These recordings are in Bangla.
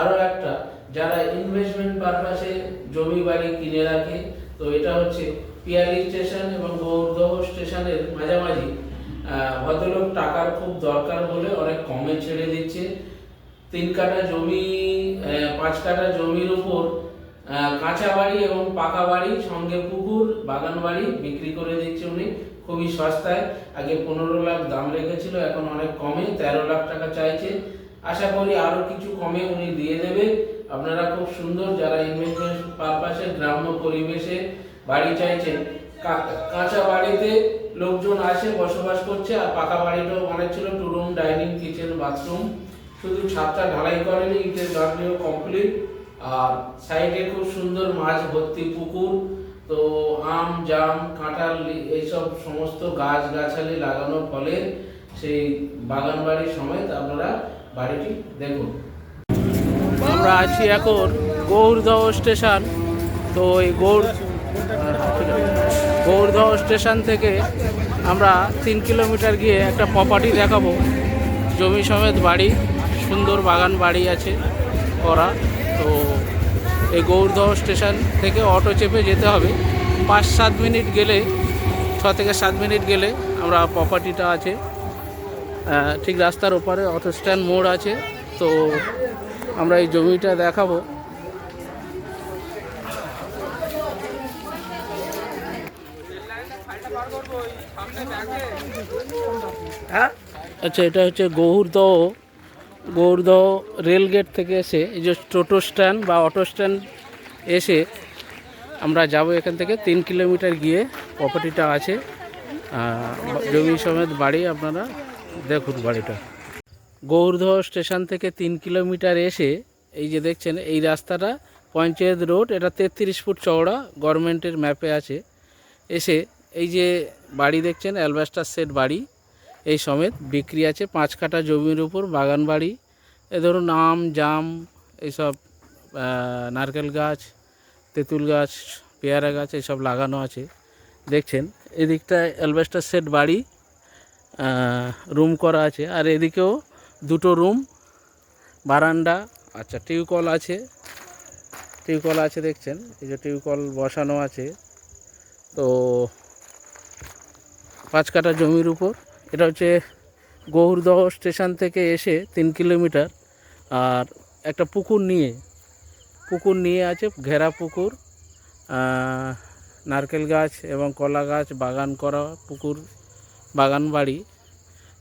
আরও একটা, যারা ইনভেস্টমেন্ট পারপাসে জমি বাড়ি কিনে রাখে, তো এটা হচ্ছে পিয়ালি স্টেশন এবং গৌরদহ স্টেশনের মাঝামাঝি। ভদ্রলোক টাকার খুব দরকার বলে অনেক কমে ছেড়ে দিচ্ছে। তিন কাঠা জমি পাঁচ কাঠা জমির উপর কাঁচা বাড়ি এবং পাকা বাড়ি, সঙ্গে পুকুর, বাগান বাড়ি বিক্রি করে দিচ্ছে উনি। খুবই সস্তায়। আগে পনেরো লাখ দাম রেখেছিল, এখন অনেক কমে তেরো লাখ টাকা চাইছে। আশা করি আরও কিছু কমে উনি দিয়ে দেবে। আপনারা খুব সুন্দর যারা ইনভেস্টমেন্ট পারপাসে গ্রাম্য পরিবেশে বাড়ি চাইছেন কাঁচা বাড়িতে লোকজন আসে, বসবাস করছে, আর পাকা বাড়িটাও বানাচ্ছিল two room dining kitchen bathroom শুধু ছাদটা ঢালাই করেনি ইটের গার্ডনিও কমপ্লিট আর সাইডে খুব সুন্দর মাছ ভর্তি পুকুর, তো আম, জাম, কাঁঠাল, এইসব সমস্ত গাছ গাছালি লাগানোর ফলে সেই বাগান বাড়ির সমেত আপনারা বাড়িটি দেখুন। আমরা আছি এখন গৌরদহ স্টেশন। তো এই গৌর গৌরদহ স্টেশন থেকে আমরা তিন কিলোমিটার গিয়ে একটা প্রপার্টি দেখাবো। জমি সমেত বাড়ি, সুন্দর বাগান বাড়ি আছে করা। তো এই গৌরদহ স্টেশন থেকে অটো চেপে যেতে হবে। পাঁচ সাত মিনিট গেলে, ছ থেকে সাত মিনিট গেলে আমরা প্রপার্টিটা আছে। ঠিক রাস্তার ওপারে অটো স্ট্যান্ড মোড় আছে। তো আমরা এই জমিটা দেখাবো। হ্যাঁ? আচ্ছা এটা হচ্ছে গৌরদহ গৌরদহ রেল গেট থেকে এসে এই যে টোটো স্ট্যান্ড বা অটো স্ট্যান্ড এসে আমরা যাব এখান থেকে। তিন কিলোমিটার গিয়ে প্রপার্টিটা আছে। জমি সমেত বাড়ি আপনারা দেখুন বাড়িটা। গৌরদহ স্টেশন থেকে তিন কিলোমিটার এসে এই যে দেখছেন, এই রাস্তাটা, পঞ্চায়েত রোড, এটা তেত্রিশ ফুট চওড়া, গভর্নমেন্টের ম্যাপে আছে। এসে এই যে বাড়ি দেখছেন, অ্যালবাস্টার সেট বাড়ি, এই সমেত বিক্রি আছে, পাঁচ কাঠা জমির উপর, বাগান বাড়ি। এ ধরুন আম, জাম এইসব নারকেল গাছ, তেঁতুল গাছ, পেয়ারা গাছ এইসব লাগানো আছে। দেখছেন এদিকটা অ্যালবাস্টার সেট বাড়ি রুম করা আছে। আর এদিকেও দুটো রুম বারান্দা আচ্ছা টিউকল আছে। টিউকল আছে দেখছেন, এই যে টিউকল বসানো আছে। তো পাঁচ কাঠা জমির উপর। এটা হচ্ছে গৌরদহ স্টেশন থেকে এসে তিন কিলোমিটার। আর একটা পুকুর নিয়ে পুকুর নিয়ে আছে, ঘেরা পুকুর। নারকেল গাছ এবং কলা গাছ, বাগান করা পুকুর। বাগান বাড়ি।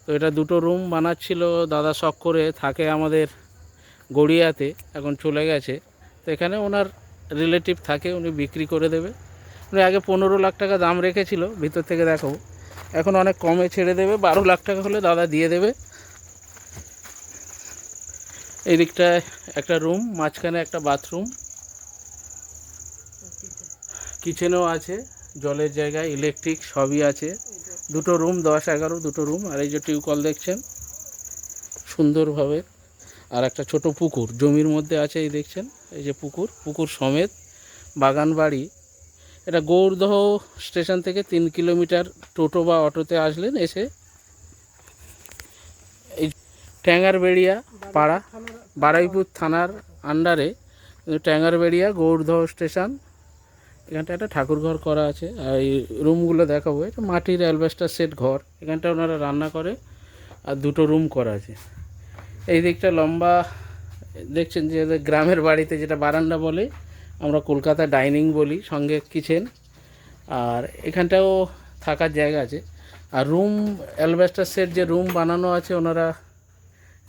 তো এটা দুটো রুম বানাচ্ছিল, দাদা শখ করে থাকে আমাদের গড়িয়াতে, এখন চলে গেছে। তো এখানে ওনার রিলেটিভ থাকে, উনি বিক্রি করে দেবে। উনি আগে পনেরো লাখ টাকা দাম রেখেছিল, ভিতর থেকে দেখাবো এখন অনেক কমে ছেড়ে দেবে, বারো লাখ টাকা হলে দাদা দিয়ে দেবে। এই দিকটায় একটা রুম মাঝখানে একটা বাথরুম কিচেনও আছে, জলের জায়গায় ইলেকট্রিক সবই আছে। দুটো রুম দশ, এগারো, দুটো রুম আর এই যে টিউবকল দেখছেন, সুন্দরভাবে, আর একটা ছোট পুকুর, জমির মধ্যে আছে এই দেখছেন, এই যে পুকুর পুকুর সমেত বাগান বাড়ি। এটা গৌরদহ স্টেশন থেকে তিন কিলোমিটার টোটো বা অটোতে আসলেন, এসে এই ট্যাঙ্গারবেড়িয়া পাড়া, বারাইপুর থানার আন্ডারে ট্যাঙ্গারবেড়িয়া গৌরদহ স্টেশন। এখানটা একটা ঠাকুরঘর করা আছে, আর এই রুমগুলো দেখাবো। এটা মাটির অ্যালবেস্টার সেট ঘর এখানটা ওনারা রান্না করে, আর দুটো রুম করা আছে। এই দিকটা লম্বা, দেখছেন যে গ্রামের বাড়িতে যেটা বারান্দা বলে, আমরা কলকাতা ডাইনিং বলি, সঙ্গে কিচেন আর এখানটাও থাকার জায়গা আছে। আর রুম অ্যালবেস্টার সেট যে রুম বানানো আছে ওনারা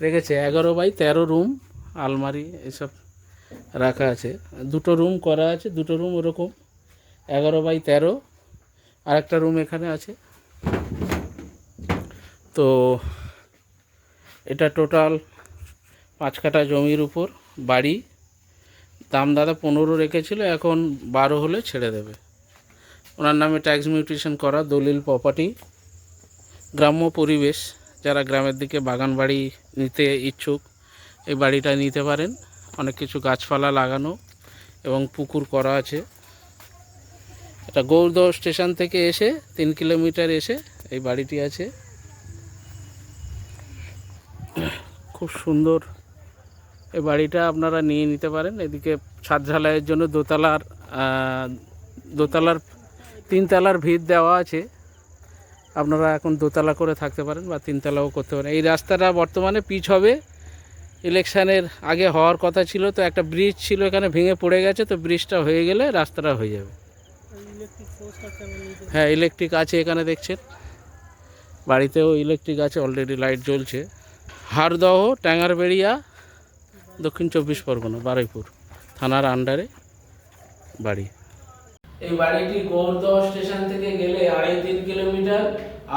রেখেছে, এগারো বাই তেরো রুম আলমারি এসব রাখা আছে। দুটো রুম করা আছে, দুটো রুম ওরকম। এগারো বাই তেরো। আর একটা রুম এখানে আছে। তো এটা টোটাল পাঁচ কাঠা জমির উপর বাড়ি। দাম দাদা পনেরো রেখেছিল, এখন বারো হলে ছেড়ে দেবে। ওনার নামে ট্যাক্স মিউটেশন করা, দলিল প্রপার্টি গ্রাম্য পরিবেশ, যারা গ্রামের দিকে বাগান বাড়ি নিতে ইচ্ছুক, এই বাড়িটা নিতে পারেন। অনেক কিছু গাছপালা লাগানো এবং পুকুর করা আছে। এটা গৌরদহ স্টেশন থেকে এসে তিন কিলোমিটার এসে এই বাড়িটি আছে। খুব সুন্দর এই বাড়িটা আপনারা নিয়ে নিতে পারেন। এদিকে ছাদ ঝালাইয়ের জন্য দোতলার দোতলার, তিনতলার ভিত দেওয়া আছে। আপনারা এখন দোতলা করে থাকতে পারেন বা তিনতলাও করতে পারেন। এই রাস্তাটা বর্তমানে পিচ হবে। ইলেকশানের আগে হওয়ার কথা ছিল, তো একটা ব্রিজ ছিল এখানে ভেঙে পড়ে গেছে, তো ব্রিজটা হয়ে গেলে রাস্তাটা হয়ে যাবে। হ্যাঁ ইলেকট্রিক আছে এখানে দেখছেন। বাড়িতেও ইলেকট্রিক আছে অলরেডি লাইট জ্বলছে। হারদহ ট্যাঙ্গারবেড়িয়া দক্ষিণ চব্বিশ পরগনা বারুইপুর থানার আন্ডারে বাড়ি। এই বাড়িটি গৌরদহ স্টেশন থেকে গেলে আড়াই তিন কিলোমিটার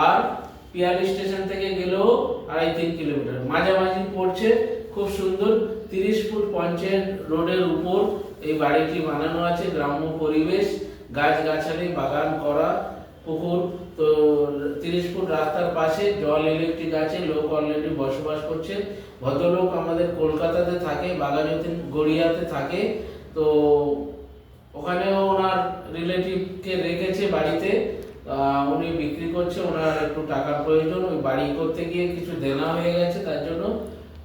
আর পিয়ালি স্টেশন থেকে গেলেও আড়াই তিন কিলোমিটার। মাঝামাঝি পড়ছে খুব সুন্দর তিরিশ ফুট পঞ্চায়েত রোডের উপর এই বাড়িটি বানানো আছে গ্রাম্য পরিবেশ। গাছগাছালি, বাগান করা, পুকুর। তো তিরিশ ফুট রাস্তার পাশে জল ইলেকট্রিক আছে, লোক অলরেডি বসবাস করছে। ভদ্রলোক আমাদের কলকাতাতে থাকে বাগাজতীন গড়িয়াতে থাকে। তো ওখানেও ওনার রিলেটিভকে রেখেছে বাড়িতে। উনি বিক্রি করছে, ওনার একটু টাকার প্রয়োজন। ওই বাড়ি করতে গিয়ে কিছু দেনা হয়ে গেছে, তার জন্য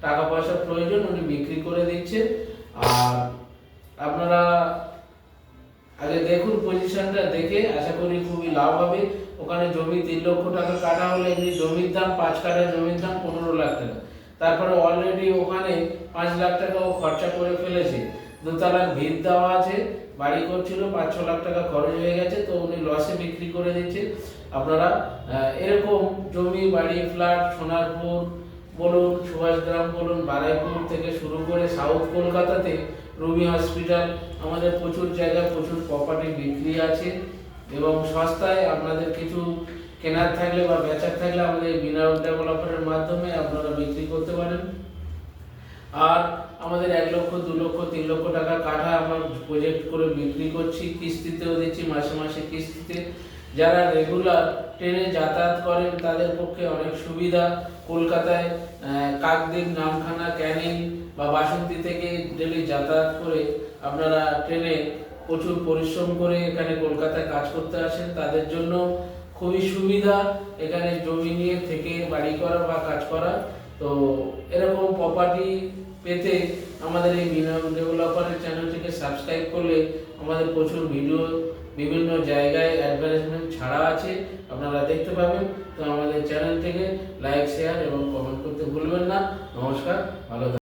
টাকা পয়সার প্রয়োজন, উনি বিক্রি করে দিচ্ছে। আর আপনারা আগে দেখুন পজিশনটা দেখে আশা করি খুবই লাভ হবে। ওখানে জমি তিন লক্ষ টাকা কাটা হলে এমনি জমির দাম, পাঁচ কাঠা জমির দাম পনেরো লাখ টাকা। তারপরে অলরেডি ওখানে পাঁচ লাখ টাকা ও খরচা করে ফেলেছে। দোতলার ভিত দেওয়া আছে, বাড়ি করছিল পাঁচ ছ লাখ টাকা খরচ হয়ে গেছে, তো উনি লসে বিক্রি করে দিচ্ছে। আপনারা এরকম জমি, বাড়ি ফ্ল্যাট সোনারপুর বলুন, সুভাষগ্রাম বলুন, বারাইপুর থেকে শুরু করে সাউথ কলকাতাতে রুবি হসপিটাল, আমাদের প্রচুর জায়গায় প্রচুর প্রপার্টি বিক্রি আছে এবং সস্তায় আপনাদের কিছু কেনার থাকলে বা বেচার থাকলে আমাদের বিনায়ক ডেভেলপারের মাধ্যমে আপনারা বিক্রি করতে পারেন। আর আমাদের এক লক্ষ, দু লক্ষ, তিন লক্ষ টাকা কাঠা আমরা প্রজেক্ট করে বিক্রি করছি, কিস্তিতেও দিচ্ছি, মাসে মাসে কিস্তিতে। যারা রেগুলার ট্রেনে যাতায়াত করেন, তাদের পক্ষে অনেক সুবিধা। কলকাতায় কাকদ্বীপ, নামখানা, ক্যানিং বা বাসন্তী থেকে ডেলি যাতায়াত করে আপনারা ট্রেনে প্রচুর পরিশ্রম করে এখানে কলকাতায় কাজ করতে আসেন। তাদের জন্য খুবই সুবিধা এখানে জমি নিয়ে থেকে বাড়ি করা বা কাজ করা। তো এরকম প্রপার্টি পেতে আমাদের এই বিনয় ডেভেলপারের চ্যানেলটিকে সাবস্ক্রাইব করলে আমাদের প্রচুর ভিডিও বিভিন্ন জায়গায় অ্যাডভার্টাইজমেন্ট ছাড়া আছে, আপনারা দেখতে পাবেন তো আমাদের চ্যানেল থেকে লাইক শেয়ার এবং কমেন্ট করতে ভুলবেন না নমস্কার, ভালো।